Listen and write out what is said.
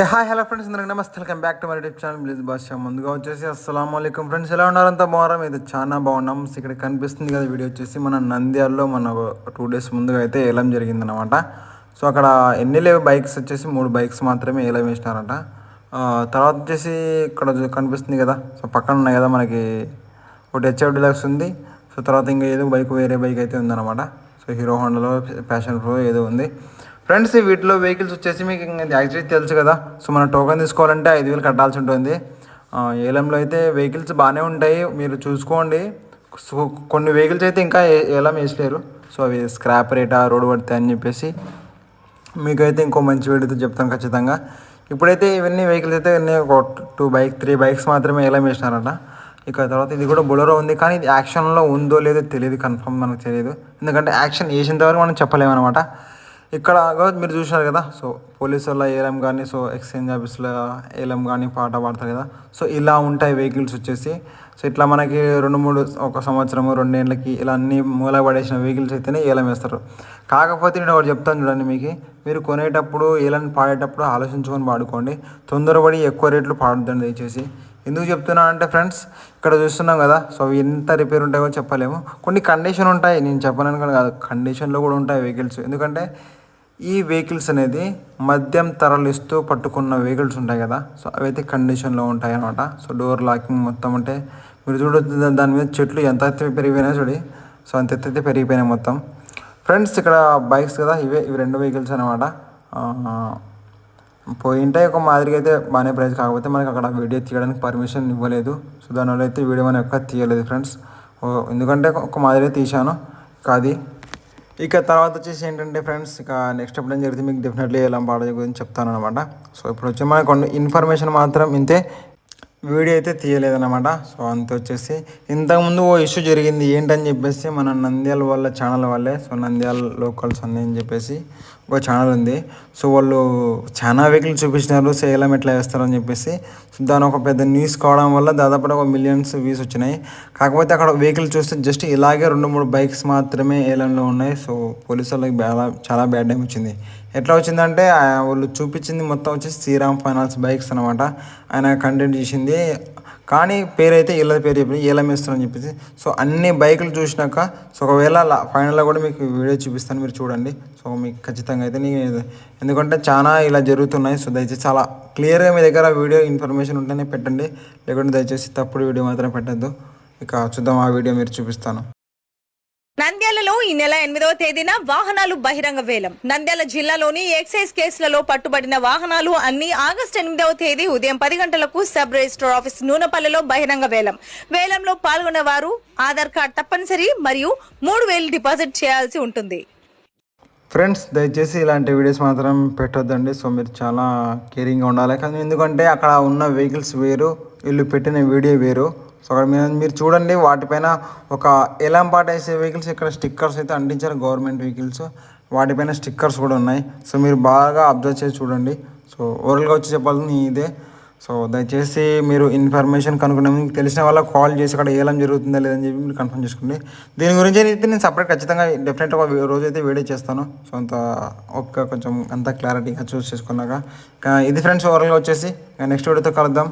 ఏ hi hello friends అందరికి నమస్తే. Welcome back to my YouTube channel please Basha ముందుగా వచ్చేసి అస్సలం అయికం ఫ్రెండ్స్ ఎలా ఉన్నారంతా బాగున్నాం ఇది చాలా బాగున్నాం. ఇక్కడ కనిపిస్తుంది కదా వీడియో వచ్చేసి మన నంద్యాలలో మన టూ డేస్ ముందుగా అయితే ఏలం జరిగిందనమాట సో అక్కడ ఎన్ని లేవు బైక్స్ వచ్చేసి మూడు బైక్స్ మాత్రమే ఏలం వేసినారంట. తర్వాత వచ్చేసి ఇక్కడ కనిపిస్తుంది కదా సో పక్కన ఉన్నాయి కదా మనకి ఒకటి హెచ్ఎఫ్ డిలక్స్ ఉంది. సో తర్వాత ఇంకా ఏదో బైక్ వేరే బైక్ అయితే ఉందన్నమాట. సో హీరో హోండాలో ప్యాషన్ ప్రో ఏదో ఉంది. ఫ్రెండ్స్ వీటిలో వెహికల్స్ వచ్చేసి మీకు యాక్చువల్లీ తెలుసు కదా. సో మనం టోకెన్ తీసుకోవాలంటే ఐదు వేలు కట్టాల్సి ఉంటుంది. ఏలంలో అయితే వెహికల్స్ బాగానే ఉంటాయి. మీరు చూసుకోండి. సో కొన్ని వెహికల్స్ అయితే ఇంకా ఏ- ఏలం వేసలేరు సో అవి స్క్రాప్ రేటా రోడ్ పడతాయి అని చెప్పేసి మీకైతే ఇంకో మంచి వీడియోతో చెప్తాను ఖచ్చితంగా. ఇప్పుడైతే ఇవన్నీ వెహికల్స్ అయితే ఒక టూ బైక్ త్రీ బైక్స్ మాత్రమే ఎలా వేసినారట. ఇక తర్వాత ఇది కూడా బొలరో ఉంది. కానీ ఇది యాక్షన్లో ఉందో లేదో తెలియదు. కన్ఫర్మ్ మనకు తెలియదు. ఎందుకంటే యాక్షన్ వేసిన వరకు మనం చెప్పలేమన్నమాట. ఇక్కడ మీరు చూసినారు కదా? సో పోలీసు వాళ్ళ ఏలం కానీ సో ఎక్స్చేంజ్ ఆఫీస్లో ఏలం కానీ పాట పాడతారు కదా? సో ఇలా ఉంటాయి వెహికల్స్ వచ్చేసి. సో ఇట్లా మనకి రెండు మూడు ఒక సంవత్సరము రెండేళ్ళకి ఇలా అన్ని మూల పడేసిన వెహికల్స్ అయితేనే ఏలం వేస్తారు. కాకపోతే నేను ఒకటి చెప్తాను చూడండి మీకు. మీరు కొనేటప్పుడు ఏలని పాడేటప్పుడు ఆలోచించుకొని పాడుకోండి. తొందరపడి ఎక్కువ రేట్లు పాడొద్దండి దయచేసి. ఎందుకు చెప్తున్నా అంటే ఫ్రెండ్స్ ఇక్కడ చూస్తున్నాం కదా? సో అవి ఎంత రిపేర్ ఉంటాయో చెప్పలేము. కొన్ని కండిషన్ ఉంటాయి. నేను చెప్పనని కానీ కాదు. కండిషన్లో కూడా ఉంటాయి వెహికల్స్. ఎందుకంటే ఈ వెహికల్స్ అనేది మద్యం తరలిస్తూ పట్టుకున్న వెహికల్స్ ఉంటాయి కదా. సో అవైతే కండిషన్లో ఉంటాయి అన్నమాట సో డోర్ లాకింగ్ మొత్తం అంటే మీరు చూడొచ్చు దాని మీద చెట్లు ఎంత అయితే పెరిగిపోయినాయి చూడి. సో అంత ఎత్తు అయితే పెరిగిపోయినాయి మొత్తం. ఫ్రెండ్స్ ఇక్కడ బైక్స్ కదా ఇవే ఇవి రెండు వెహికల్స్ అనమాట పోయింటే ఒక మాదిరిగా అయితే బాగానే ప్రైస్ కాకపోతే మనకి అక్కడ వీడియో తీయడానికి పర్మిషన్ ఇవ్వలేదు. సో దానివల్ల అయితే వీడియో మనం ఎక్కువ తీయలేదు ఫ్రెండ్స్ ఎందుకంటే ఒక మాదిరిగా తీశాను. కాది ఇక తర్వాత వచ్చేసి ఏంటంటే ఫ్రెండ్స్ ఇక నెక్స్ట్ ఎప్పుడైనా జరిగితే మీకు డెఫినెట్లీ ఎలా పాడే గురించి చెప్తాను అనమాట సో ఇప్పుడు వచ్చి మనకు ఇన్ఫర్మేషన్ మాత్రం ఇంతే వీడియో అయితే తీయలేదన్నమాట. సో అంత వచ్చేసి ఇంతకుముందు ఓ ఇష్యూ జరిగింది ఏంటని చెప్పేసి మన నంద్యాల వాళ్ళ ఛానల్ వాళ్ళే సో నంద్యాల లోకల్స్ అని అని చెప్పేసి ఒక ఛానల్ ఉంది. సో వాళ్ళు చాలా వెహికల్ చూపించినారు సేలం ఎట్లా వేస్తారు అని చెప్పేసి. సో దాని ఒక పెద్ద న్యూస్ కావడం వల్ల దాదాపు ఒక మిలియన్స్ వ్యూస్ వచ్చినాయి. కాకపోతే అక్కడ వెహికల్ చూస్తే జస్ట్ ఇలాగే రెండు మూడు బైక్స్ మాత్రమే ఏలంలో ఉన్నాయి. సో పోలీసు వాళ్ళకి చాలా చాలా బ్యాడ్ టైం వచ్చింది. ఎట్లా వచ్చిందంటే వాళ్ళు చూపించింది మొత్తం వచ్చి శ్రీరామ్ ఫైనాన్స్ బైక్స్ అనమాట ఆయన కంటెంట్ చేసింది. కానీ పేరైతే అయితే పేరు చెప్పి ఏలం అని చెప్పేసి. సో అన్ని బైకులు చూసినాక సో ఒకవేళ ఫైనల్లో కూడా మీకు వీడియో చూపిస్తాను మీరు చూడండి. సో మీకు ఖచ్చితంగా అయితే నేను ఎందుకంటే చాలా ఇలా జరుగుతున్నాయి. సో దయచేసి చాలా క్లియర్గా మీ దగ్గర వీడియో ఇన్ఫర్మేషన్ ఉంటేనే పెట్టండి. లేకుంటే దయచేసి తప్పుడు వీడియో మాత్రం పెట్టద్దు. ఇక చూద్దాం ఆ వీడియో మీరు చూపిస్తాను. నంద్యాలలో ఈ నెల ఎనిమిదవ తేదీన వాహనాలు బహిరంగ వేలం. నంద్యాల జిల్లాలోని ఎక్సైజ్ కేసులలో పట్టుబడిన వాహనాలు అన్ని ఆగస్టు ఎనిమిదవ తేదీ ఉదయం పది గంటలకు సబ్ రిజిస్టర్ ఆఫీస్ నూనెపల్లెలో బహిరంగ వేలం. వేలంలో పాల్గొన్న వారు ఆధార్ కార్డ్ తప్పనిసరి మరియు మూడు వేలు డిపాజిట్ చేయాల్సి ఉంటుంది. ఫ్రెండ్స్ దయచేసి ఇలాంటి వీడియోస్ మాత్రం పెట్టొద్దండి. సో మీరు చాలా కేరింగ్గా ఉండాలి. కానీ ఎందుకంటే అక్కడ ఉన్న వెహికల్స్ వేరు వీళ్ళు పెట్టిన వీడియో వేరు. సో అక్కడ మీరు మీరు చూడండి వాటిపైన ఒక ఎలాం పాట వేసే వెహికల్స్ ఇక్కడ స్టిక్కర్స్ అయితే అంటించారు గవర్నమెంట్ వెహికల్స్ వాటిపైన స్టిక్కర్స్ కూడా ఉన్నాయి. సో మీరు బాగా అబ్జర్వ్ చేసి చూడండి. సో ఓవరాల్గా వచ్చి చెప్పాల్సింది ఇదే. సో దయచేసి మీరు ఇన్ఫర్మేషన్ కనుక్కునే మీకు తెలిసిన వాళ్ళకి కాల్ చేసి అక్కడ ఏలం జరుగుతుందా లేదని చెప్పి మీరు కన్ఫర్మ్ చేసుకోండి. దీని గురించి అయితే నేను సపరేట్ ఖచ్చితంగా డెఫినెట్గా ఒక రోజు అయితే వీడియో చేస్తాను. సో అంత ఓపిక కొంచెం అంత క్లారిటీగా చూస్ చేసుకున్నాక. ఇది ఫ్రెండ్స్ ఓవరాల్గా వచ్చేసి. నెక్స్ట్ వీడియోతో కలుద్దాం.